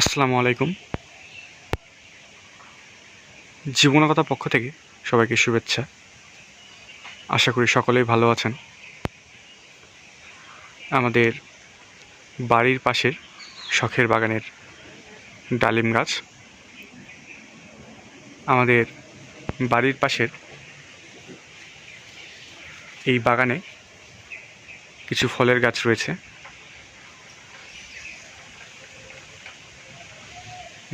আসসালামু আলাইকুম। জীবনকথা পক্ষ থেকে সবাইকে শুভেচ্ছা। আশা করি সকলেই ভালো আছেন। আমাদের বাড়ির পাশের শখের বাগানের ডালিম গাছ। আমাদের বাড়ির পাশের এই বাগানে কিছু ফলের গাছ রয়েছে।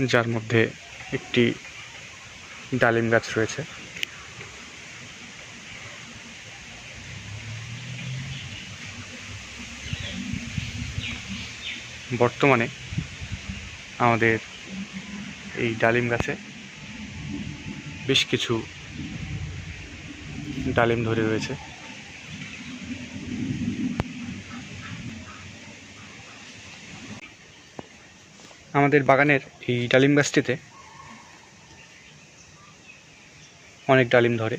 যার মধ্যে একটি ডালিম গাছ রয়েছে। বর্তমানে আমাদের এই ডালিম গাছে বেশ কিছু ডালিম ধরে রয়েছে। আমাদের বাগানের এই ডালিম গাছটিতে অনেক ডালিম ধরে।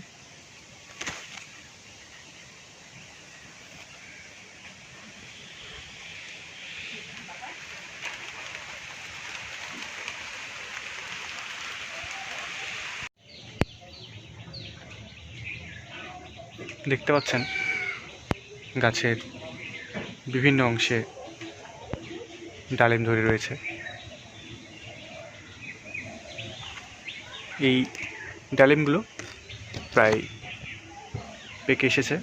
দেখতে পাচ্ছেন গাছের বিভিন্ন অংশে ডালিম ধরে রয়েছে। এই ডালিমগুলো প্রায় পেকে এসেছে।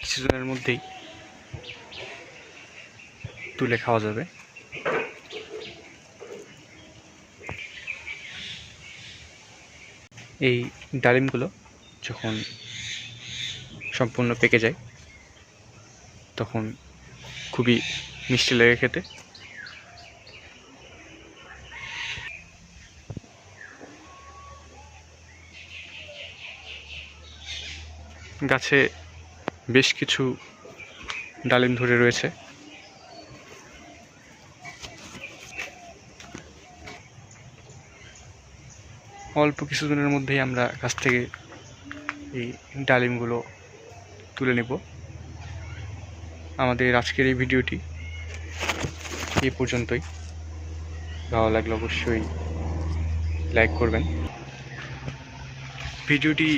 কিছুদিনের মধ্যেই তুলে খাওয়া যাবে। এই ডালিমগুলো যখন সম্পূর্ণ পেকে যায়, তখন খুবই মিষ্টি লাগে খেতে। গাছে বেশ কিছু ডালিম ধরে রয়েছে। অল্প কিছুদিনের মধ্যেই আমরা গাছ থেকে এই ডালিমগুলো তুলে নেব। আমাদের আজকের এই ভিডিওটি এ পর্যন্তই। ভালো লাগলে অবশ্যই লাইক করবেন। ভিডিওটি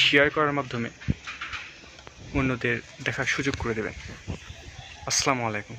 শেয়ার করার মাধ্যমে অন্যদের দেখার সুযোগ করে দেবেন। আসসালামু আলাইকুম।